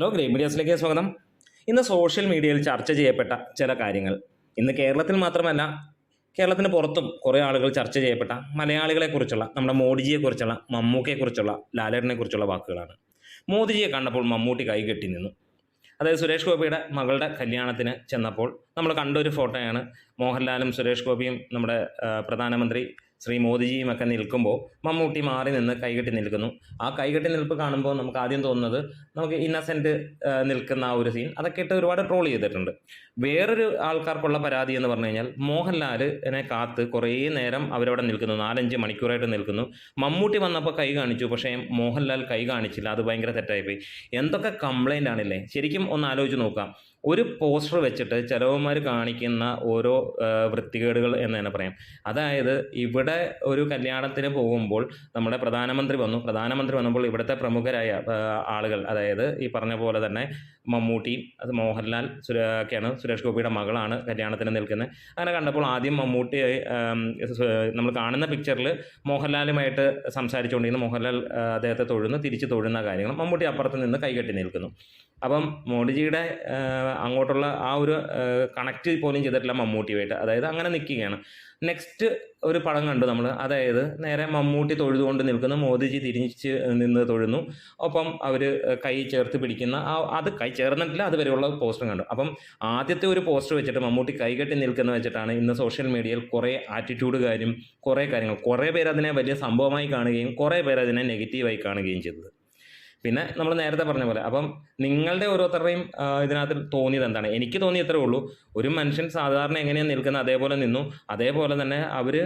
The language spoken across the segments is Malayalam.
ഹലോ ഗ്രേ മീഡിയാസിലേക്ക് സ്വാഗതം. ഇന്ന് സോഷ്യൽ മീഡിയയിൽ ചർച്ച ചെയ്യപ്പെട്ട ചില കാര്യങ്ങൾ. ഇന്ന് കേരളത്തിൽ മാത്രമല്ല കേരളത്തിന് പുറത്തും കുറേ ആളുകൾ ചർച്ച ചെയ്യപ്പെട്ട മലയാളികളെക്കുറിച്ചുള്ള നമ്മുടെ മോഡിജിയെക്കുറിച്ചുള്ള മമ്മൂക്കയെക്കുറിച്ചുള്ള ലാലേട്ടനെക്കുറിച്ചുള്ള വാക്കുകളാണ്. മോദിജിയെ കണ്ടപ്പോൾ മമ്മൂട്ടി കൈ കെട്ടി നിന്നു. അതായത് സുരേഷ് ഗോപിയുടെ മകളുടെ കല്യാണത്തിന് ചെന്നപ്പോൾ നമ്മൾ കണ്ടൊരു ഫോട്ടോയാണ് മോഹൻലാലും സുരേഷ് ഗോപിയും നമ്മുടെ പ്രധാനമന്ത്രി ശ്രീ മോദിജിയും ഒക്കെ നിൽക്കുമ്പോൾ മമ്മൂട്ടി മാറി നിന്ന് കൈകെട്ടി നിൽക്കുന്നു. ആ കൈകെട്ടി നിൽപ്പ് കാണുമ്പോൾ നമുക്ക് ആദ്യം തോന്നുന്നത് നമുക്ക് ഇന്നസെന്റ് നിൽക്കുന്ന ആ ഒരു സീൻ അതൊക്കെ ഇട്ട് ഒരുപാട് ട്രോൾ ചെയ്തിട്ടുണ്ട്. വേറൊരു ആൾക്കാർക്കുള്ള പരാതി എന്ന് പറഞ്ഞു കഴിഞ്ഞാൽ മോഹൻലാലിനെ കാത്ത് കുറേ നേരം അവരവിടെ നിൽക്കുന്നു. നാലഞ്ച് മണിക്കൂറായിട്ട് നിൽക്കുന്നു. മമ്മൂട്ടി വന്നപ്പോൾ കൈ കാണിച്ചു. പക്ഷേ മോഹൻലാൽ കൈ കാണിച്ചില്ല. അത് ഭയങ്കര തെറ്റായിപ്പോയി. എന്തൊക്കെ കംപ്ലൈന്റ് ആണല്ലേ? ശരിക്കും ഒന്ന് ആലോചിച്ച് നോക്കാം. ഒരു പോസ്റ്റർ വെച്ചിട്ട് ചിലവന്മാർ കാണിക്കുന്ന ഓരോ വൃത്തികേടുകൾ എന്ന് തന്നെ പറയാം. അതായത് ഇവിടെ ഒരു കല്യാണത്തിന് പോകുമ്പോൾ നമ്മുടെ പ്രധാനമന്ത്രി വന്നു. പ്രധാനമന്ത്രി വന്നപ്പോൾ ഇവിടുത്തെ പ്രമുഖരായ ആളുകൾ അതായത് ഈ പറഞ്ഞ പോലെ തന്നെ മമ്മൂട്ടി അത് മോഹൻലാൽ ഒക്കെയാണ്. സുരേഷ് ഗോപിയുടെ മകളാണ് കല്യാണത്തിന് നിൽക്കുന്നത്. അങ്ങനെ കണ്ടപ്പോൾ ആദ്യം മമ്മൂട്ടി നമ്മൾ കാണുന്ന പിക്ചറിൽ മോഹൻലാലുമായിട്ട് സംസാരിച്ചുകൊണ്ടിരുന്ന. മോഹൻലാൽ അദ്ദേഹത്തെ തൊഴുന്നു തിരിച്ച് തൊഴുന്ന കാര്യങ്ങൾ മമ്മൂട്ടി അപ്പുറത്ത് നിന്ന് കൈകെട്ടി നിൽക്കുന്നു. അപ്പം മോഡിജിയുടെ അങ്ങോട്ടുള്ള ആ ഒരു കണക്റ്റ് പോലും ചെയ്തിട്ടില്ല മമ്മൂട്ടിയുമായിട്ട്. അതായത് അങ്ങനെ നിൽക്കുകയാണ് നെക്സ്റ്റ് ഒരു പടം കണ്ടു നമ്മൾ. അതായത് നേരെ മമ്മൂട്ടി തൊഴുതുകൊണ്ട് നിൽക്കുന്നു. മോദിജി തിരിച്ച് നിന്ന് തൊഴുന്നു. ഒപ്പം അവർ കൈ ചേർത്ത് പിടിക്കുന്ന ആ അത് കൈ ചേർന്നിട്ടില്ല അതുവരെയുള്ള പോസ്റ്റർ കണ്ടു. അപ്പം ആദ്യത്തെ ഒരു പോസ്റ്റർ വെച്ചിട്ട് മമ്മൂട്ടി കൈകെട്ടി നിൽക്കുന്ന വെച്ചിട്ടാണ് ഇന്ന് സോഷ്യൽ മീഡിയയിൽ കുറേ ആറ്റിറ്റ്യൂഡ് കാര്യം കുറേ കാര്യങ്ങൾ കുറേ പേര് അതിനെ വലിയ സംഭവമായി കാണുകയും കുറേ പേര് അതിനെ നെഗറ്റീവായി കാണുകയും ചെയ്തത്. പിന്നെ നമ്മൾ നേരത്തെ പറഞ്ഞ പോലെ അപ്പം നിങ്ങളുടെ ഓരോരുത്തരുടെയും ഇതിനകത്ത് തോന്നിയത് എന്താണ്? എനിക്ക് തോന്നിയ ഇത്രേ ഉള്ളൂ. ഒരു മനുഷ്യൻ സാധാരണ എങ്ങനെയാണ് നിൽക്കുന്നത് അതേപോലെ നിന്നു. അതേപോലെ തന്നെ അവർ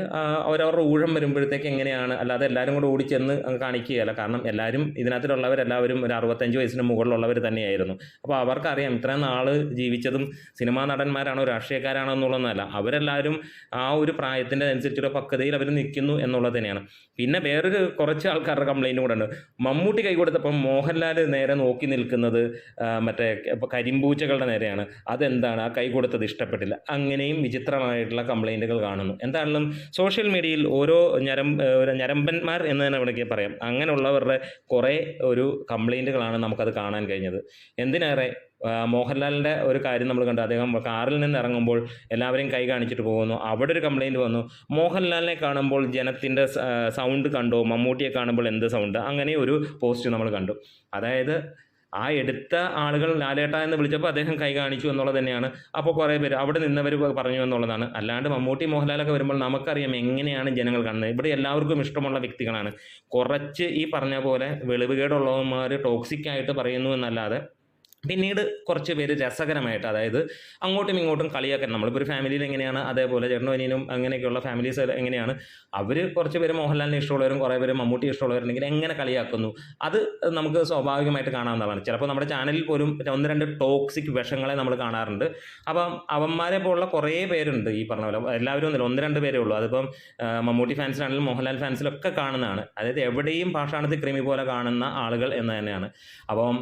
അവരവരുടെ ഊഴം വരുമ്പോഴത്തേക്ക് എങ്ങനെയാണ് അല്ലാതെ എല്ലാവരും കൂടെ ഓടിച്ചെന്ന് കാണിക്കുകയല്ല. കാരണം എല്ലാവരും ഇതിനകത്തിലുള്ളവരെല്ലാവരും ഒരു അറുപത്തഞ്ച് വയസ്സിന് മുകളിലുള്ളവർ തന്നെയായിരുന്നു. അപ്പോൾ അവർക്കറിയാം ഇത്രയും നാൾ ജീവിച്ചതും സിനിമാ നടന്മാരാണോ രാഷ്ട്രീയക്കാരാണോ എന്നുള്ളതെന്നല്ല അവരെല്ലാവരും ആ ഒരു പ്രായത്തിന്റെ അനുസരിച്ചുള്ള പക്വതയിൽ അവർ നിൽക്കുന്നു എന്നുള്ളത് തന്നെയാണ്. പിന്നെ വേറൊരു കുറച്ച് ആൾക്കാരുടെ കംപ്ലൈന്റ് കൂടെ ഉണ്ട്. മമ്മൂട്ടി കൈ കൊടുത്തപ്പം മോഹൻലാൽ നേരെ നോക്കി നിൽക്കുന്നത് മറ്റേ കരിമ്പൂച്ചകളുടെ നേരെയാണ്. അതെന്താണ്? ആ കൈ കൊടുത്തത് ഇഷ്ടപ്പെട്ടില്ല. അങ്ങനെയും വിചിത്രമായിട്ടുള്ള കംപ്ലൈന്റുകൾ കാണുന്നു. എന്താണെങ്കിലും സോഷ്യൽ മീഡിയയിൽ ഓരോ ഞരം ഞരമ്പന്മാർ എന്ന് തന്നെ വേണമെങ്കിൽ പറയാം. അങ്ങനെയുള്ളവരുടെ കുറേ ഒരു കംപ്ലൈന്റുകളാണ് നമുക്കത് കാണാൻ കഴിഞ്ഞത്. എന്തിനേറെ മോഹൻലാലിന്റെ ഒരു കാര്യം നമ്മൾ കണ്ടു. അദ്ദേഹം കാറിൽ നിന്ന് ഇറങ്ങുമ്പോൾ എല്ലാവരെയും കൈ കാണിച്ചിട്ട് പോകുന്നു. അവിടെ ഒരു കംപ്ലൈന്റ് വന്നു. മോഹൻലാലിനെ കാണുമ്പോൾ ജനത്തിന്റെ സൗണ്ട് കണ്ടോ? മമ്മൂട്ടിയെ കാണുമ്പോൾ എന്ത് സൗണ്ട് അങ്ങനെ ഒരു പോസ്റ്റ് നമ്മൾ കണ്ടു. അതായത് ആ എടുത്ത ആളുകൾ ലാലേട്ട എന്ന് വിളിച്ചപ്പോൾ അദ്ദേഹം കൈ കാണിച്ചു എന്നുള്ളത് തന്നെയാണ്. അപ്പോൾ കുറേ പേര് അവിടെ നിന്നവർ പറഞ്ഞു എന്നുള്ളതാണ്. അല്ലാണ്ട് മമ്മൂട്ടി മോഹൻലാലൊക്കെ വരുമ്പോൾ നമുക്കറിയാം എങ്ങനെയാണ് ജനങ്ങൾ കാണുന്നത്. ഇവിടെ എല്ലാവർക്കും ഇഷ്ടമുള്ള വ്യക്തികളാണ്. കുറച്ച് ഈ പറഞ്ഞ പോലെ വെളിവുകേടുള്ളവന്മാർ ടോക്സിക് ആയിട്ട് പറയുന്നു എന്നല്ലാതെ പിന്നീട് കുറച്ച് പേര് രസകരമായിട്ട് അതായത് അങ്ങോട്ടും ഇങ്ങോട്ടും കളിയാക്കാൻ നമ്മളിപ്പോൾ ഒരു ഫാമിലിയിൽ എങ്ങനെയാണ് അതേപോലെ ചേട്ടനും അനിയനും അങ്ങനെയൊക്കെയുള്ള ഫാമിലീസ് എങ്ങനെയാണ് അവർ കുറച്ച് പേര് മോഹൻലാലിനെ ഇഷ്ടമുള്ളവരും കുറേ പേര് മമ്മൂട്ടി ഇഷ്ടമുള്ളവരുണ്ടെങ്കിൽ എങ്ങനെ കളിയാക്കുന്നു? അത് നമുക്ക് സ്വാഭാവികമായിട്ട് കാണാവുന്നതാണ്. ചിലപ്പോൾ നമ്മുടെ ചാനലിൽ പോലും ഒന്ന് രണ്ട് ടോക്സിക് വിഷങ്ങളെ നമ്മൾ കാണാറുണ്ട്. അപ്പം അവന്മാരെ പോലുള്ള കുറേ പേരുണ്ട് ഈ പറഞ്ഞ പോലെ. എല്ലാവരും ഒന്നുമില്ല ഒന്ന് രണ്ട് പേരേ ഉള്ളൂ. അതിപ്പം മമ്മൂട്ടി ഫാൻസിലാണെങ്കിലും മോഹൻലാൽ ഫാൻസിലൊക്കെ കാണുന്നതാണ്. അതായത് എവിടെയും പാഷാണത്തിൽ ക്രിമി പോലെ കാണുന്ന ആളുകൾ എന്ന് തന്നെയാണ്. അപ്പം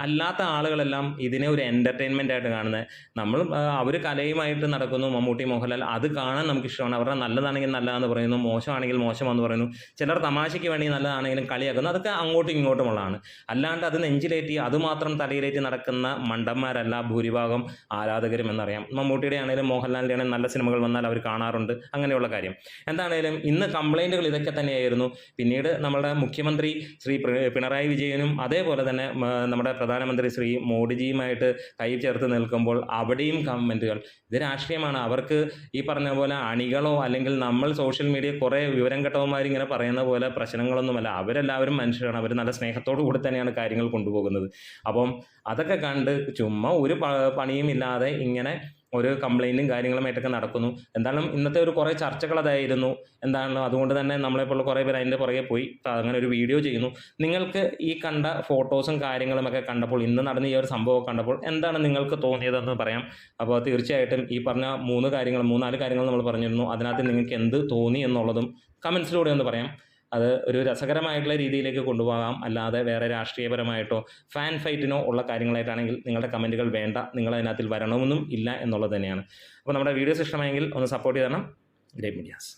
അല്ലാത്ത അല്ലാത്ത ആളുകളെല്ലാം ഇതിനെ ഒരു എന്റർടൈൻമെന്റ് ആയിട്ട് കാണുന്നത്. നമ്മൾ അവർ കലയുമായിട്ട് നടക്കുന്നു മമ്മൂട്ടി മോഹൻലാൽ. അത് കാണാൻ നമുക്ക് ഇഷ്ടമാണ് അവരുടെ നല്ലതാണെങ്കിൽ നല്ലതാണെന്ന് പറയുന്നു മോശമാണെങ്കിൽ മോശമാണെന്ന് പറയുന്നു. ചിലർ തമാശയ്ക്ക് വേണ്ടി നല്ലതാണെങ്കിലും കളിയാക്കുന്നു. അതൊക്കെ അങ്ങോട്ടും ഇങ്ങോട്ടുമുള്ളതാണ്. അല്ലാണ്ട് അത് നെഞ്ചിലേറ്റി അതുമാത്രം തലയിലേറ്റി നടക്കുന്ന മണ്ടന്മാരല്ല ഭൂരിഭാഗം ആരാധകരും എന്നറിയാം. മമ്മൂട്ടിയുടെ ആണെങ്കിലും മോഹൻലാലിന്റെ ആണെങ്കിലും നല്ല സിനിമകൾ വന്നാൽ അവർ കാണാറുണ്ട്. അങ്ങനെയുള്ള കാര്യം. എന്താണേലും ഇന്ന് കംപ്ലൈന്റുകൾ ഇതൊക്കെ തന്നെയായിരുന്നു. പിന്നീട് നമ്മുടെ മുഖ്യമന്ത്രി ശ്രീ പിണറായി വിജയനും അതേപോലെ തന്നെ നമ്മുടെ പ്രധാനമന്ത്രി ശ്രീ മോഡിജിയുമായിട്ട് കൈ ചേർത്ത് നിൽക്കുമ്പോൾ അവിടെയും കമന്റുകൾ. ഇത് രാഷ്ട്രീയമാണ്. അവർക്ക് ഈ പറഞ്ഞ പോലെ അണികളോ അല്ലെങ്കിൽ നമ്മൾ സോഷ്യൽ മീഡിയ കുറേ വിവരം കെട്ടവന്മാരിങ്ങനെ പറയുന്ന പോലെ പ്രശ്നങ്ങളൊന്നുമല്ല. അവരെല്ലാവരും മനുഷ്യരാണ്. അവർ നല്ല സ്നേഹത്തോടു കൂടി തന്നെയാണ് കാര്യങ്ങൾ കൊണ്ടുപോകുന്നത്. അപ്പം അതൊക്കെ കണ്ട് ചുമ്മാ ഒരു പണിയും ഇല്ലാതെ ഇങ്ങനെ ഒരു കംപ്ലൈന്റും കാര്യങ്ങളുമായിട്ടൊക്കെ നടക്കുന്നു. എന്തായാലും ഇന്നത്തെ ഒരു കുറേ ചർച്ചകൾ അതായിരുന്നു. എന്താണ്? അതുകൊണ്ട് തന്നെ നമ്മളെപ്പോലുള്ള കുറേ പേര് അതിന്റെ പുറകെ പോയി. അങ്ങനെ ഒരു വീഡിയോ ചെയ്യുന്നു. നിങ്ങൾക്ക് ഈ കണ്ട ഫോട്ടോസും കാര്യങ്ങളുമൊക്കെ കണ്ടപ്പോൾ ഇന്ന് നടന്ന ഈ ഒരു സംഭവം കണ്ടപ്പോൾ എന്താണ് നിങ്ങൾക്ക് തോന്നിയതെന്ന് പറയാം. അപ്പോൾ തീർച്ചയായിട്ടും ഈ പറഞ്ഞ മൂന്ന് കാര്യങ്ങൾ മൂന്നാൽ കാര്യങ്ങൾ നമ്മൾ പറഞ്ഞിരുന്നു. അതിനകത്ത് നിങ്ങൾക്ക് എന്ത് തോന്നി എന്നുള്ളതും കമൻസിലൂടെ ഒന്ന് പറയാം. അത് ഒരു രസകരമായിട്ടുള്ള രീതിയിലേക്ക് കൊണ്ടുപോകാം. അല്ലാതെ വേറെ രാഷ്ട്രീയപരമായിട്ടോ ഫാൻ ഫൈറ്റിനോ ഉള്ള കാര്യങ്ങളായിട്ടാണെങ്കിൽ നിങ്ങളുടെ കമന്റുകൾ വേണ്ട. നിങ്ങൾ അതിനകത്തിൽ വരണമെന്നും ഇല്ല എന്നുള്ളത് തന്നെയാണ്. അപ്പോൾ നമ്മുടെ വീഡിയോസ് ഇഷ്ടമായെങ്കിൽ ഒന്ന് സപ്പോർട്ട് ചെയ്തണം ഗ്രേറ്റ് മീഡിയാസ്